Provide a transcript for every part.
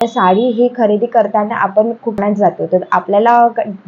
साडी ही खरेदी करताना आपण कुठण्यात जातो. तर आपल्याला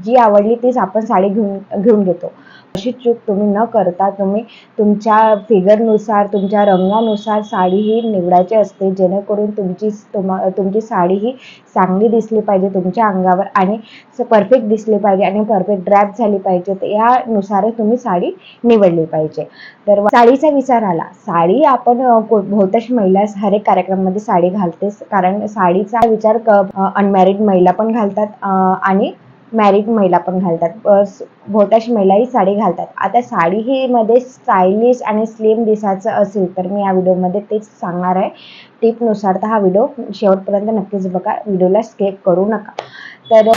जी आवडली तीच आपण साडी घेऊन घेऊन घेतो. अशी चूक तुम्ही न करता तुम्ही तुमच्या फिगरनुसार तुमच्या रंगानुसार साडी ही निवडायची असते. जेणेकरून तुमची तुम तुमची साडी ही चांगली दिसली पाहिजे तुमच्या अंगावर आणि परफेक्ट दिसली पाहिजे आणि परफेक्ट ड्रॅप झाली पाहिजे. तर यानुसारच तुम्ही साडी निवडली पाहिजे. तर साडीचा विचार आला. साडी आपण बहुतांश महिला हर एक कार्यक्रमामध्ये साडी घालतेच. कारण साडीचा विचार अनमॅरिड महिला पण घालतात आणि मॅरिड महिला पण घालतात. बस बहुतांश महिलाही साडी घालतात. आता साडी ही मध्ये स्टायलिश आणि स्लिम दिसायचं असेल तर मी या व्हिडिओमध्ये तेच सांगणार आहे. टिपनुसार तर हा व्हिडिओ शेवटपर्यंत नक्कीच बघा. व्हिडिओला स्केप करू नका. तर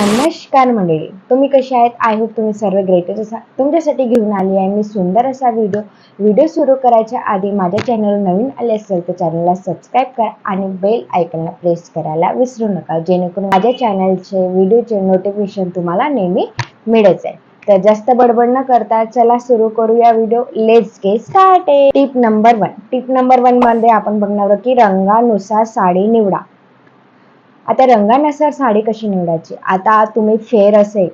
नमस्कार मंडळी. तुम्ही कसे आहेत? आय होप तुम्ही सर्व ग्रेटच असा तुमच्यासाठी घेऊन आली आहे मी सुंदर असा व्हिडिओ व्हिडिओ सुरू करायच्या आधी माझ्या चॅनल नवीन आले असेल तर चॅनलला सबस्क्राईब करा आणि बेल आयकनला प्रेस करायला विसरू नका. जेणेकरून माझ्या चॅनलचे व्हिडिओचे नोटिफिकेशन तुम्हाला नेहमी मिळत जाईल तर जास्त बडबड न करता चला सुरू करूया video let's get start tip number one tip number वनमध्ये आपण बघणार आहोत की रंगानुसार साडी निवडा. आता रंगानुसार साडी कशी निवडायची? आता तुम्ही फेर असेल.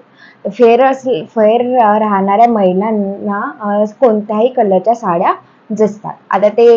फेअर फेर असेल फेर राहणाऱ्या महिलांना कोणत्याही कलरच्या साड्या जसतात. आता ते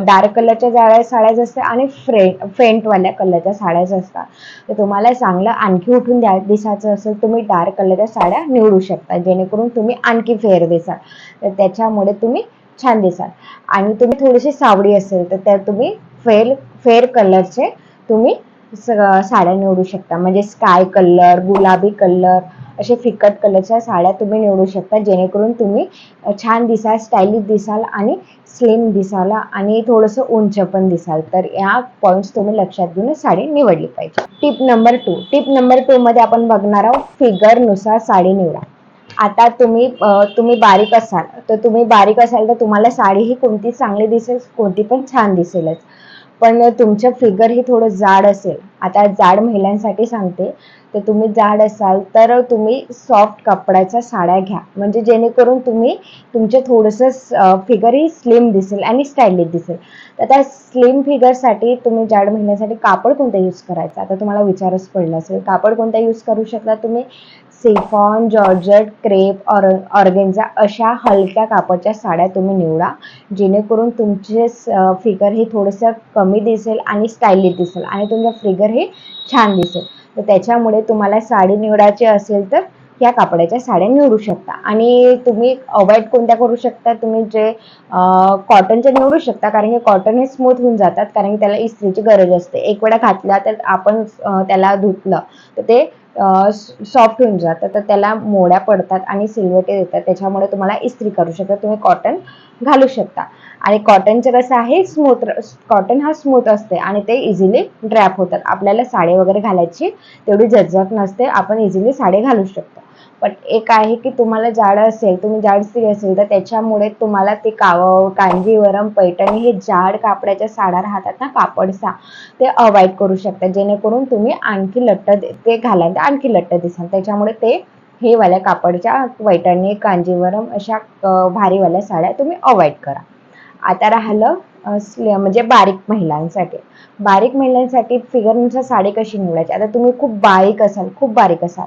डार्क कलरच्या जाळ्या साड्या जसतात आणि फ्रे फेंटवाल्या कलरच्या साड्या असतात तर तुम्हाला चांगलं आणखी उठून द्या दिसायचं असेल तुम्ही डार्क कलरच्या साड्या निवडू शकता. जेणेकरून तुम्ही आणखी फेर दिसाल. तर त्याच्यामुळे तुम्ही छान दिसाल. आणि तुम्ही थोडीशी सावळी असेल तर त्या तुम्ही फेल फेर कलरचे तुम्ही साड्या निवडू शकता. म्हणजे स्काय कलर गुलाबी कलर असे फिकट कलरच्या साड्या तुम्ही निवडू शकता. जेणेकरून तुम्ही छान दिसाल स्टायलिश दिसाल आणि स्लिम दिसाल आणि थोडंसं उंच पण दिसाल. तर या पॉईंट्स तुम्ही लक्षात घेऊन साडी निवडली पाहिजे. Tip number two tip number two मध्ये आपण बघणार आहोत फिगरनुसार साडी निवडा. आता तुम्ही तुम्ही बारीक असाल तर तुम्ही बारीक असाल तर तुम्हाला साडी ही कोणती चांगली दिसेल कोणती पण छान दिसेलच. पण तुमचं फिगर हे थोडं जाड असेल. आता जाड महिलांसाठी सांगते तर तुम्ही जाड असाल तर तुम्ही सॉफ्ट कपड्याच्या साड्या घ्या. म्हणजे जेणेकरून तुम्ही तुमचे थोडंसं फिगरही स्लिम दिसेल आणि स्टायलिश दिसेल. तर त्या स्लिम फिगरसाठी तुम्ही जाड महिन्यासाठी कापड कोणता यूज करायचा? आता तुम्हाला विचारच पडला असेल कापड कोणता यूज करू शकता तुम्ही? Chiffon georgette crepe or organza अशा हलक्या कापडच्या साड्या तुम्ही निवडा जेणेकरून तुमचे फिगर हे थोडंसं कमी दिसेल आणि स्टायलिश दिसेल आणि तुमच्या फिगर हे छान दिसेल. तर त्याच्यामुळे तुम्हाला साडी निवडायची असेल तर या कापडाच्या साड्या निवडू शकता. आणि तुम्ही अवॉइड कोणत्या करू शकता? तुम्ही जे कॉटनच्या निवडू शकता. कारण की कॉटन हे स्मूथ होऊन जातात. कारण की त्याला इस्त्रीची गरज असते. एक वेळा घातला तर आपण त्याला धुतलं. तर ते सॉफ्ट होऊन जातं. तर त्याला मोड्या पडतात आणि सिलवटे देतात त्याच्यामुळे तुम्हाला इस्त्री करू शकता. तुम्ही कॉटन घालू शकता. आणि कॉटनचं कसं आहे स्मूथ कॉटन हा स्मूथ असते आणि ते इझिली ड्रॅप होतात. आपल्याला साडी वगैरे घालायची तेवढी झटझट नसते. आपण इझिली साडी घालू शकतो. पण एक आहे की तुम्हाला जाड असेल तुम्ही जाड स्त्री असेल तर त्याच्यामुळे तुम्हाला ते काव कांजीवरम पैठणी हे जाड कापडाच्या साड्या राहतात ना कापडसा ते अवॉइड करू शकता. जेणेकरून तुम्ही आणखी लट्ट ते घालाल तर आणखी लट्ट दिसाल. त्याच्यामुळे ते हे वाल्या कापडच्या पैठणी कांजीवरम अशा भारीवाल्या साड्या तुम्ही अवॉइड करा. आता राहिलं स्ल- म्हणजे बारीक महिलांसाठी. बारीक महिलांसाठी फिगरनुसार साडी कशी निवडायची? आता तुम्ही खूप बारीक असाल खूप बारीक असाल.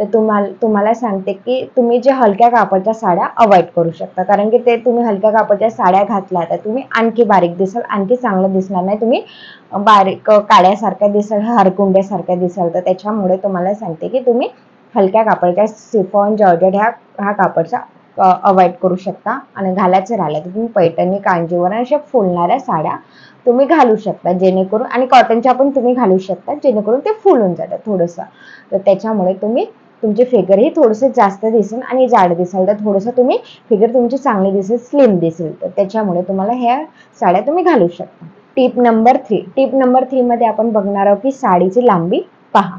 तर तुम्हाला तुम्हाला सांगते की तुम्ही जे हलक्या कापडच्या साड्या अवॉइड करू शकता. कारण की ते तुम्ही हलक्या कापडच्या साड्या घातल्या तर तुम्ही आणखी बारीक दिसाल आणखी चांगलं दिसणार नाही. तुम्ही बारीक काड्यासारख्या दिसाल हरकुंड्यासारख्या दिसाल. तर त्याच्यामुळे तुम्हाला सांगते की तुम्ही हलक्या कापडच्या सिफॉन जॉर्जेट ह्या हा कापडचा अवॉइड करू शकता. आणि घालायचं राहिलं तर तुम्ही पैठणी कांजीवर अशा फुलणाऱ्या साड्या तुम्ही घालू शकता जेणेकरून आणि कॉटनच्या पण तुम्ही घालू शकता जेणेकरून ते फुलून जातं थोडंसं. तर त्याच्यामुळे तुम्ही तुमचे फिगरही थोडेसे थोडंसं जास्त दिसेल आणि जाड दिसेल. तर थोडंसं तुम्ही फिगर तुमची चांगली दिसेल स्लिम दिसेल. तर त्याच्यामुळे तुम्हाला ह्या साड्या तुम्ही घालू शकता. Tip number three tip number थ्रीमध्ये आपण बघणार आहोत की साडीची लांबी पहा.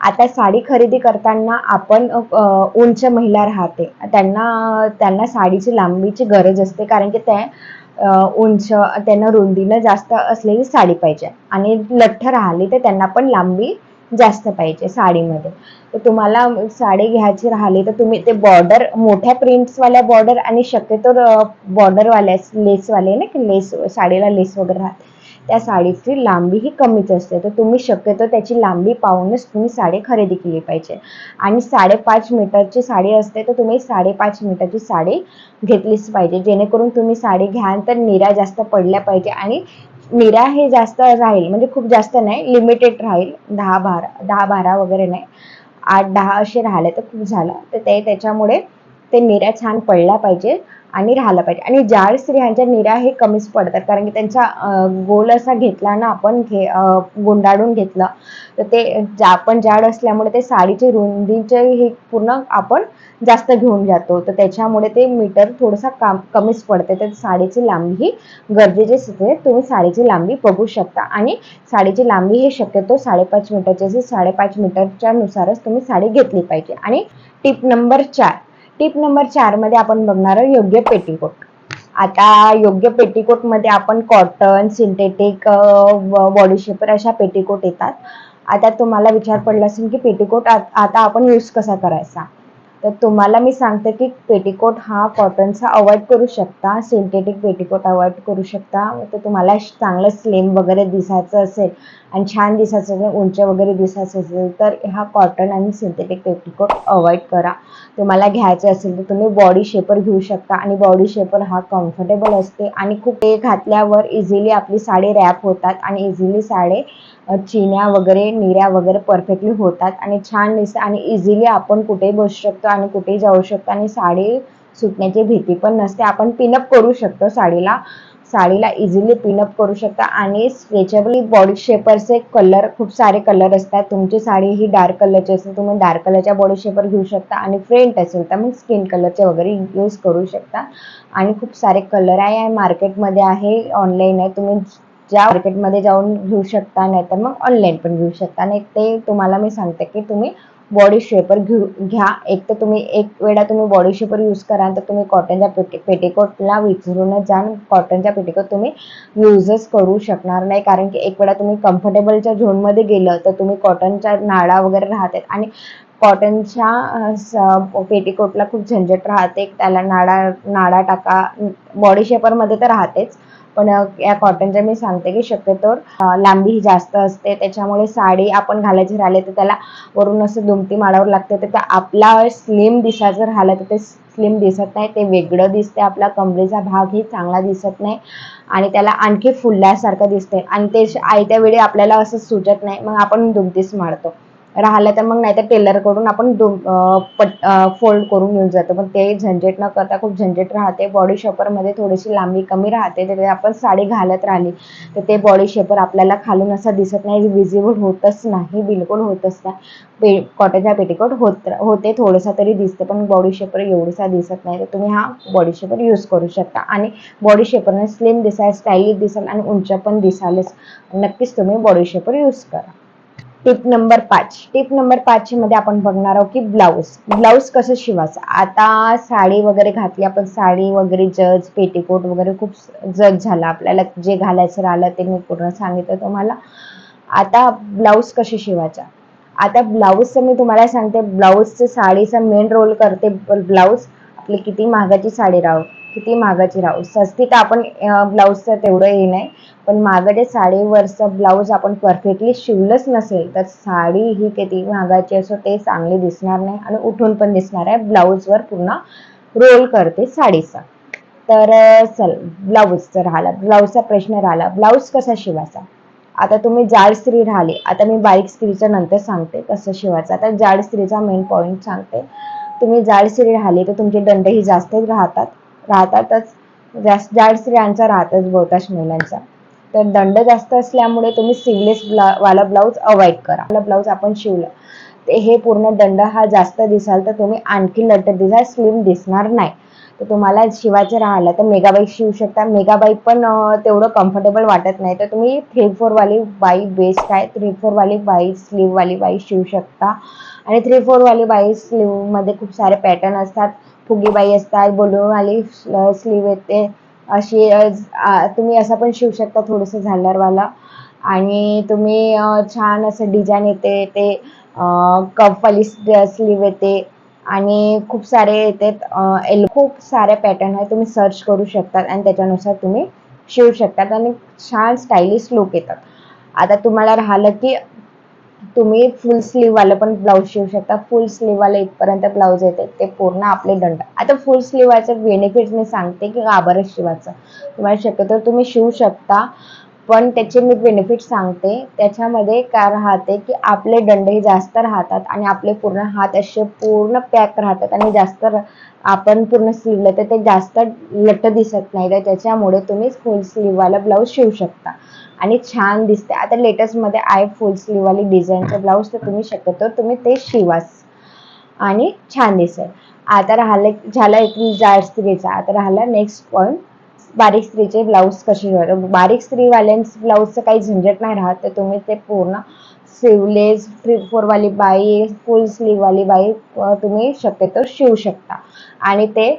आता साडी खरेदी करताना आपण उंच महिला राहते. त्यांना त्यांना साडीची लांबीची गरज असते कारण की त्या उंच त्यांना रुंदीनं जास्त असलेली साडी पाहिजे. आणि लठ्ठ राहिली तर त्यांना पण लांबी जास्त पाहिजे साडीमध्ये. तर तुम्हाला साडी घ्यायची राहिली तर तुम्ही ते बॉर्डर मोठ्या प्रिंट्सवाल्या बॉर्डर आणि शक्यतो बॉर्डरवाल्या लेसवाले ना की लेस साडीला लेस वगैरे राहते त्या साडीची लांबी ही कमीच असते. तर तुम्ही शक्यतो त्याची लांबी पाहूनच तुम्ही साडी खरेदी केली पाहिजे. आणि साडेपाच मीटरची साडी असते तर तुम्ही साडेपाच मीटरची साडी घेतलीच पाहिजे. जेणेकरून तुम्ही साडी घ्याल तर निरा जास्त पडल्या पाहिजे आणि निऱ्या हे जास्त राहील म्हणजे खूप जास्त नाही लिमिटेड राहील. दहा बारा दहा बारा वगैरे नाही. आठ दहा असे राहिले तर खूप झालं. तर ते त्याच्यामुळे ते निऱ्या छान पडल्या पाहिजे. आणि राहायला पाहिजे. आणि जाड स्त्रियांच्या निऱ्या हे कमीच पडतात कारण की त्यांचा गोल असा घेतला ना आपण घे गुंडाळून घेतलं तर ते जा आपण जाड असल्यामुळे ते साडीची रुंदीचे हे पूर्ण आपण जास्त घेऊन जातो. तर त्याच्यामुळे ते मीटर थोडंसं काम कमीच पडते. तर साडीची लांबी ही गरजेची असते. तुम्ही साडीची लांबी बघू शकता. आणि साडीची लांबी हे शक्यतो साडेपाच मीटरची असेल साडेपाच मीटरच्या नुसारच तुम्ही साडी घेतली पाहिजे. आणि टिप नंबर चार टिप नंबर चारमध्ये आपण बघणार आहोत योग्य पेटीकोट. आता योग्य पेटीकोटमध्ये आपण कॉटन सिंथेटिक बॉडी शेपर अशा पेटीकोट येतात. आता तुम्हाला विचार पडला असेल की पेटीकोट आता आपण यूज कसा करायचा? तर तुम्हाला मी सांगते की पेटीकोट हा कॉटनचा अवॉइड करू शकता सिंथेटिक पेटीकोट अवॉइड करू शकता. तर तुम्हाला चांगलं स्लिम वगैरे दिसायचं असेल आणि छान दिसायचं असेल उंच वगैरे दिसायचं असेल तर हा कॉटन आणि सिंथेटिक पेटीकोट अवॉइड करा. तुम्हाला घ्यायचं असेल तर तुम्ही बॉडी शेपर घेऊ शकता आणि बॉडी शेपर हा कम्फर्टेबल असते आणि खूप ते घातल्यावर इझिली आपली साडी रॅप होतात आणि इझिली साडे चिन्या वगैरे निऱ्या वगैरे परफेक्टली होतात आणि छान दिसते आणि इझिली आपण कुठेही बसू शकतो आणि कुठेही जाऊ शकतो आणि साडी सुटण्याची भीती पण नसते. आपण पिनअप करू शकतो साडीला. साडीला इझिली पिनअप करू शकता आणि स्ट्रेचेबली बॉडी शेपरचे कलर खूप सारे कलर असतात. तुमची साडी ही डार्क कलरची असेल तुम्ही डार्क कलरच्या बॉडी शेपर घेऊ शकता आणि फ्रेंट असेल तर मग स्किन कलरचे वगैरे यूज करू शकता. आणि खूप सारे कलर आहे मार्केटमध्ये आहे ऑनलाईन आहे. तुम्ही ज्या मार्केटमध्ये जाऊन घेऊ शकता नाहीतर मग ऑनलाईन पण घेऊ शकता. नाही ते तुम्हाला मी सांगते की तुम्ही बॉडी शेपर घेऊ घ्या. एक तर तुम्ही एक वेळा तुम्ही बॉडी शेपर यूज कराल तर तुम्ही कॉटनच्या पेटी पेटीकोटला विचरूनच जाल कॉटनच्या पेटीकोट तुम्ही यूजच करू शकणार नाही. कारण की एक वेळा तुम्ही कम्फर्टेबलच्या झोनमध्ये गेलं तर तुम्ही कॉटनच्या नाळा वगैरे राहतात आणि कॉटनच्या पेटीकोटला खूप झंझट राहते. त्याला नाडा नाडा टाका. बॉडी शेपरमध्ये तर राहतेच. पण या कॉटनच्या मी सांगते की शक्यतो लांबी ही जास्त असते. त्याच्यामुळे साडी आपण घालायची राहिले तर त्याला वरून असं दुमती मारावं लागते. तर आपला स्लिम दिसायचं राहिलं तर ते स्लिम दिसत नाही. ते वेगळं दिसते. आपला कमरेचा भाग ही चांगला दिसत नाही. आणि त्याला आणखी फुलल्यासारखं दिसते. आणि ते आयत्या वेळी आपल्याला असं सुचत नाही. मग आपण दुमतीच मारतो. राहिलं तर मग नाही तर टेलरकडून आपण दुम पट फोल्ड करून घेऊन जातो. पण ते झंझट न करता खूप झंझट राहते. बॉडी शेपरमध्ये थोडीशी लांबी कमी राहते. तर आपण साडी घालत राहिली तर ते बॉडी शेपर आपल्याला खालून असं दिसत नाही विजिबल होतच नाही बिलकुल होतच नाही. पे कॉटनच्या पेटीकोट होत होते थोडंसं तरी दिसते पण बॉडी शेपर एवढीसा दिसत नाही. तर तुम्ही हा बॉडी शेपर यूज करू शकता. आणि बॉडी शेपरने स्लिम दिसाल स्टायलिश दिसाल आणि उंच पण दिसालच. नक्कीच तुम्ही बॉडी शेपर यूज करा. टिप नंबर पाच. टिप नंबर पाच मध्ये आपण बघणार आहोत की ब्लाऊज ब्लाऊज कसं शिवायचं? आता साडी वगैरे घातली आपण साडी वगैरे जज पेटीकोट वगैरे खूप जज झाला. आपल्याला जे घालायचं राहिलं ते मी पूर्ण सांगितलं तुम्हाला. आता ब्लाऊज कसे शिवायचा? आता ब्लाऊजचं मी तुम्हाला सांगते. ब्लाऊजचं साडीचा मेन रोल करते. ब्लाऊज आपली किती महागाची साडी राहो किती महागाची राहू सस्ती तर आपण ब्लाऊजचं तेवढं हे नाही पण महागाच्या साडीवरचं ब्लाऊज आपण परफेक्टली शिवलंच नसेल तर साडी ही किती महागाची असो ते चांगली दिसणार नाही आणि उठून पण दिसणार आहे. ब्लाऊजवर पूर्ण रोल करते साडीचा. तर चल ब्लाऊजचं राहिला ब्लाऊजचा प्रश्न राहिला. ब्लाऊज कसा शिवायचा? आता तुम्ही जाड स्त्री राहिली आता मी बारीक स्त्रीच्या नंतर सांगते कसं शिवायचं. आता जाड स्त्रीचा मेन पॉईंट सांगते. तुम्ही जाड स्त्री राहिली तर तुमचे दंड ही जास्तच राहतात. राहतातच. जास्त जाड स्त्रियांचा राहतच बहुतांश महिलांचा तर दंड जास्त असल्यामुळे तुम्ही सिवलेस ब्ला वाला ब्लाऊज अवॉइड करा. वाला ब्लाऊज आपण शिवलं. ते हे पूर्ण दंड हा जास्त दिसाल तर तुम्ही आणखी लटर दिसाल स्लिम दिसणार नाही. तर तुम्हाला शिवायचं राहिलं तर मेगाबाई शिवू शकता. मेगाबाई पण तेवढं कम्फर्टेबल वाटत नाही. तर तुम्ही थ्री फोरवाली बाई बेस्ट आहे. थ्री फोरवाली बाई स्लीववाली बाई शिवू शकता. आणि थ्री फोरवाली बाई स्लीवमध्ये खूप सारे पॅटर्न असतात. फुगी बाई असतात बोलून वाली स्लीव येते. अशी तुम्ही असं पण शिवू शकता थोडंसं झालरवाला. आणि तुम्ही छान असं डिझाईन येते ते कपवाली स्लीव येते. आणि खूप सारे येतात एल खूप सारे पॅटर्न आहे तुम्ही सर्च करू शकतात आणि त्याच्यानुसार तुम्ही शिवू शकतात. आणि छान स्टायलिश लुक येतात. आता तुम्हाला राहिलं की तुम्ही फुल स्लीववालं पण ब्लाऊज शिवू शकता. फुल स्लीव वाला इथपर्यंत ब्लाऊज येते ते पूर्ण आपले दंड. आता फुल स्लीवाचं बेनिफिट मी सांगते की गाभरच शिवायचं. तुम्हाला शक्यतो तुम्ही शिवू शकता. पण त्याचे मी बेनिफिट सांगते. त्याच्यामध्ये काय राहते की आपले दंड हे जास्त राहतात आणि आपले पूर्ण हात असे पूर्ण पॅक राहतात आणि जास्त आपण पूर्ण स्लीवला तर ते जास्त लट्ट दिसत नाही. तर त्याच्यामुळे तुम्ही फुल स्लीववाला ब्लाऊज शिवू शकता. आणि छान दिसते. आता लेटेस्टमध्ये आहे फुल स्लीववाली डिझाईनचं ब्लाऊज तर तुम्ही शक्यतो तुम्ही ते शिवाच. आणि छान दिसेल. आता राहिलं झालं एक जाड स्त्रीचा आता राहिला नेक्स्ट पॉईंट बारीक स्त्रीचे ब्लाऊज कसे शिवायचे? बारीक स्त्रीवाल्यांच ब्लाऊजचं काही झंझट नाही राहत तर तुम्ही ते पूर्ण स्लीवलेस थ्री फोरवाली बाई फुल स्लीववाली बाई तुम्ही शक्यतो शिवू शकता. आणि ते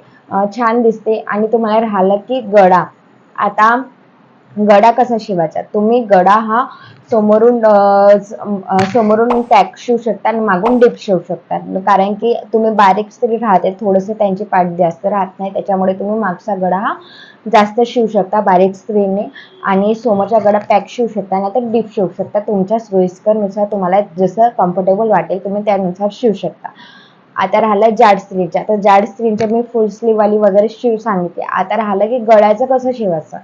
छान दिसते. आणि तुम्हाला राहिलं की गळा. आता गडा कसा शिवायचा? तुम्ही गडा हा समोरून समोरून पॅक शिवू शकता आणि मागून डीप शिवू शकता. कारण की तुम्ही बारीक स्त्री राहते थोडंसं त्यांची पाठ जास्त राहत नाही त्याच्यामुळे तुम्ही मागचा गडा हा जास्त शिवू शकता बारीक स्त्रीने आणि समोरचा गडा पॅक शिवू शकता नाही तर डीप शिवू शकता. तुमच्या सोयीस्करनुसार तुम्हाला जसं कम्फर्टेबल वाटेल तुम्ही त्यानुसार शिवू शकता. आता राहिलं जाड स्त्रीच्या तर जाड स्त्रीच्या मी फुल स्लीववाली वगैरे शिव सांगितले आता राहिलं की गळ्याचं कसं शिवायचं?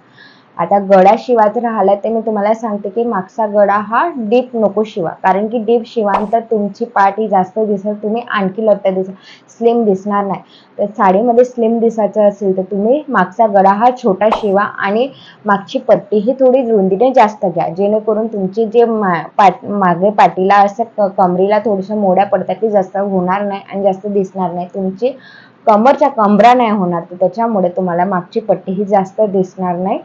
आता गडा शिवायचं राहिला तर मी तुम्हाला सांगते की मागचा गडा हा डीप नको शिवा. कारण की डीप शिवानंतर तुमची पाठ ही जास्त दिसेल तुम्ही आणखी लट्ट दिसा. स्लिम दिसणार नाही. तर साडीमध्ये स्लिम दिसायचं असेल तर तुम्ही मागचा गडा हा छोटा शिवा आणि मागची पट्टी ही थोडी रुंदीने जास्त घ्या. जेणेकरून तुमची जे मा- पाट मागे पाठीला असं क- कमरीला थोडंसं मोड्या पडतात ते जास्त होणार नाही आणि जास्त दिसणार नाही. तुमची कमरच्या कमरा नाही होणार तर त्याच्यामुळे तुम्हाला मागची पट्टी ही जास्त दिसणार नाही.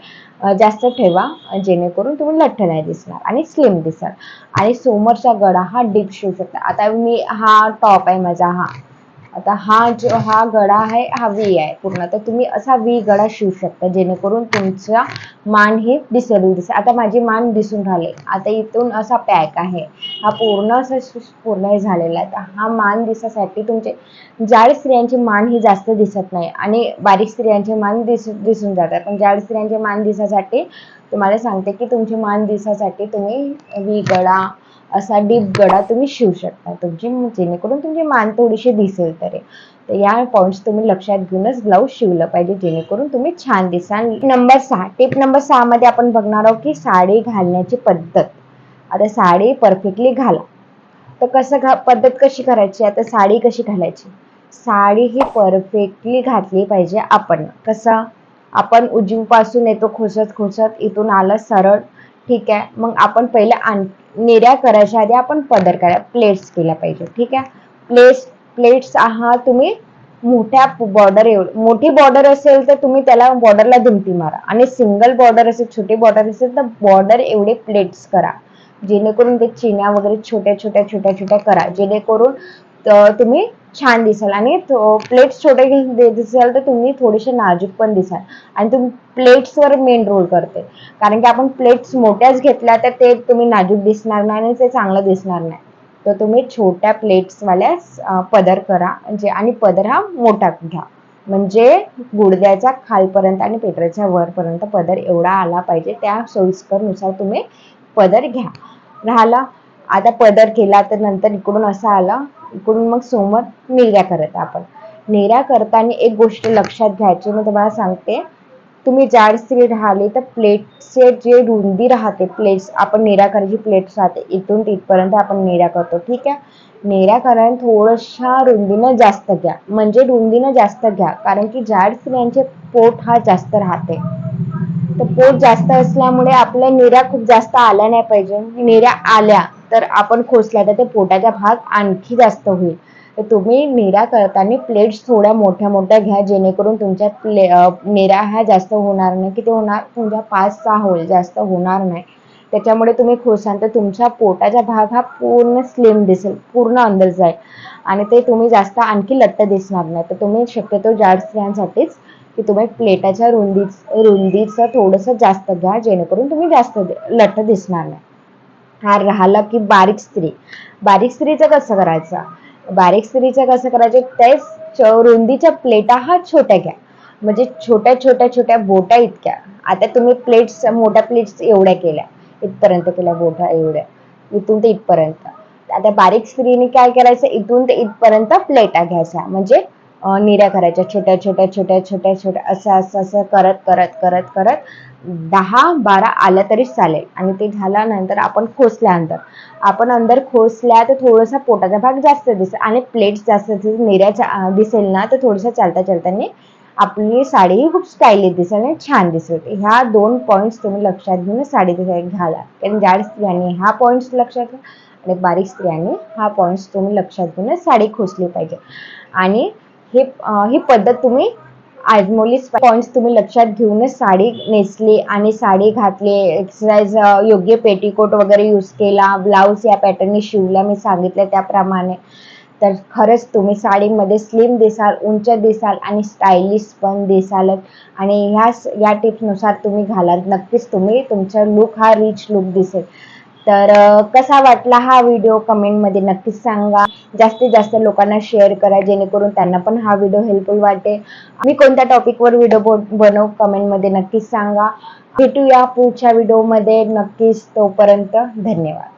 जास्त ठेवा जेणेकरून तुम्ही लठ्ठ नाही दिसणार आणि स्लिम दिसणार आणि समोरचा गळा हा डीप शिवू शकता. आता मी हा टॉप आहे माझा हा. आता हा जो हा गळा आहे हा वी आहे पूर्ण. तर तुम्ही असा वी गळा शिवू शकता जेणेकरून तुमचा मान हे दिसेल दिसेल. आता माझी मान दिसून राहिले. आता इथून असा पॅक आहे. हा पूर्ण असा पूर्ण हे झालेला आहे. तर हा मान दिसासाठी तुमचे जाड स्त्रियांची मान ही जास्त दिसत नाही आणि बारीक स्त्रियांचे मान दिस दिसून जातात. पण जाड स्त्रियांचे मान दिसासाठी तुम्हाला सांगते की तुमची मान दिसासाठी तुम्ही वी गळा असा डीप गडा तुम्ही शिवू शकता. तुमची जेणेकरून तुमची मान थोडीशी दिसेल तरी. तर या पॉईंट्स तुम्ही लक्षात घेऊनच ब्लाऊज शिवलं पाहिजे जेणेकरून तुम्ही छान दिसाल. नंबर सहा टिप नंबर सहा मध्ये आपण बघणार आहोत की साडी घालण्याची पद्धत. आता साडी परफेक्टली घाला. तर कसं घा पद्धत कशी करायची? आता साडी कशी घालायची? साडी ही परफेक्टली घातली पाहिजे आपण. कसं? आपण उजिंगपासून येतो खोसत खोसत इथून आलं सरळ. ठीक आहे. मग आपण पहिले आण नेऱ्या करायच्या आधी आपण पदर करा प्लेट्स केल्या पाहिजे. ठीक आहे? प्लेट्स प्लेट्स हा तुम्ही मोठ्या बॉर्डर एवढी मोठी बॉर्डर असेल तर तुम्ही त्याला बॉर्डरला दुमटी मारा. आणि सिंगल बॉर्डर असेल छोटी बॉर्डर असेल तर बॉर्डर एवढे प्लेट्स करा. जेणेकरून ते चिन्या वगैरे छोट्या छोट्या छोट्या छोट्या करा. जेणेकरून तुम्ही छान दिसाल. आणि प्लेट्स छोटे दिसाल तर तुम्ही थोडेसे नाजूक पण दिसाल. आणि तुम्ही प्लेट्सवर मेन रोल करते. कारण की आपण प्लेट्स मोठ्याच घेतल्या तर ते तुम्ही नाजूक दिसणार नाही आणि ते चांगलं दिसणार नाही. तर तुम्ही छोट्या प्लेट्सवाल्या पदर करा. म्हणजे आणि पदर हा मोठा घ्या. म्हणजे गुडद्याच्या खालपर्यंत आणि पेटऱ्याच्या वरपर्यंत पदर एवढा आला पाहिजे. त्या सोयीस्करनुसार तुम्ही पदर घ्या. राहिला. आता पदर केला तर नंतर इकडून असा आला. इकडून मग समोर निर्या करत आपण. निर्या करताना एक गोष्ट लक्षात घ्यायची मी तुम्हाला सांगते. तुम्ही जाड स्त्री राहिले तर प्लेटचे जे रुंदी राहते प्लेट्स आपण नेऱ्या करायची प्लेट्स राहते. इथून तिथपर्यंत आपण नेऱ्या करतो. ठीक आहे? नेऱ्या करायला थोडशा रुंदीनं जास्त घ्या. म्हणजे रुंदीनं जास्त घ्या. कारण की जाड स्त्रियांचे पोट हा जास्त राहते. तर पोट जास्त असल्यामुळे आपल्या निऱ्या खूप जास्त आल्या नाही पाहिजे. निऱ्या आल्या तर आपण खोसल्या तर ते पोटाचा भाग आणखी जास्त होईल. तर तुम्ही निरा करताना प्लेट्स थोड्या मोठ्या मोठ्या घ्या जेणेकरून तुमच्या प्ले निरा हा ह्या जास्त होणार नाही किती होणार तुमच्या पाच सहा होईल जास्त होणार नाही. त्याच्यामुळे तुम्ही खोसाल तर तुमच्या पोटाचा भाग हा पूर्ण स्लिम दिसेल पूर्ण अंदर जाईल. आणि ते तुम्ही जास्त आणखी लट्ट दिसणार नाही. तर तुम्ही शक्यतो जाड स्त्रियांसाठीच की तुम्ही प्लेटाच्या रुंदी रुंदीचं थोडंसं जास्त घ्या जेणेकरून तुम्ही जास्त लट्ट दिसणार नाही. हा राहिला की बारीक स्त्री. बारीक स्त्रीचं कसं करायचं? बारीक स्त्रीचं कसं करायचं? तेच च- रुंदीच्या प्लेटा हा छोट्या घ्या. म्हणजे छोट्या छोट्या छोट्या बोटा इतक्या. आता तुम्ही प्लेट्स मोठ्या प्लेट्स एवढ्या केल्या. इथपर्यंत केल्या बोटा एवढ्या. इथून ते इथपर्यंत. आता बारीक स्त्रीने काय करायचं? इथून ते इथपर्यंत प्लेटा घ्यायच्या म्हणजे निऱ्या करायच्या छोट्या छोट्या छोट्या छोट्या छोट्या असं असं असं करत करत करत करत दहा बारा आल्या तरी चालेल. आणि ते झाल्यानंतर आपण खोसल्यानंतर. आपण अंदर खोसल्या तर थोडासा पोटाचा भाग जास्त दिसेल आणि प्लेट्स जास्त दिसेल निऱ्याच्या दिसेल ना तर थोडंसं चालता चालताना आपली साडी खूप स्टायलिश दिसेल आणि छान दिसेल. ह्या दोन पॉईंट्स तुम्ही लक्षात घेऊन साडी घाला. कारण जाड स्त्रियांनी हा पॉईंट्स लक्षात घ्या आणि बारीक स्त्रियांनी हा पॉईंट्स तुम्ही लक्षात घेऊन साडी खोसली पाहिजे. आणि हे ही पद्धत तुम्ही आजमोली पॉईंट्स तुम्ही लक्षात घेऊनच साडी नेसली आणि साडी घातली. एक्सरसाइज योग्य पेटीकोट वगैरे यूज केला. ब्लाऊज या पॅटर्नने शिवला मी सांगितलं त्याप्रमाणे. तर खरंच तुम्ही साडीमध्ये स्लिम दिसाल उंच दिसाल आणि स्टायलिश पण दिसालच आणि ह्या या टिप्सनुसार तुम्ही घालाल. नक्कीच तुम्ही तुमचा लुक हा रिच लुक दिसेल. तर कसा वाटला हा व्हिडिओ कमेंटमध्ये नक्कीच सांगा. जास्तीत जास्त लोकांना शेअर करा जेणेकरून त्यांना पण हा व्हिडिओ हेल्पफुल वाटेल मी कोणत्या टॉपिकवर व्हिडिओ बनवू कमेंटमध्ये नक्कीच सांगा. भेटूया पुढच्या व्हिडिओमध्ये नक्कीच तोपर्यंत धन्यवाद.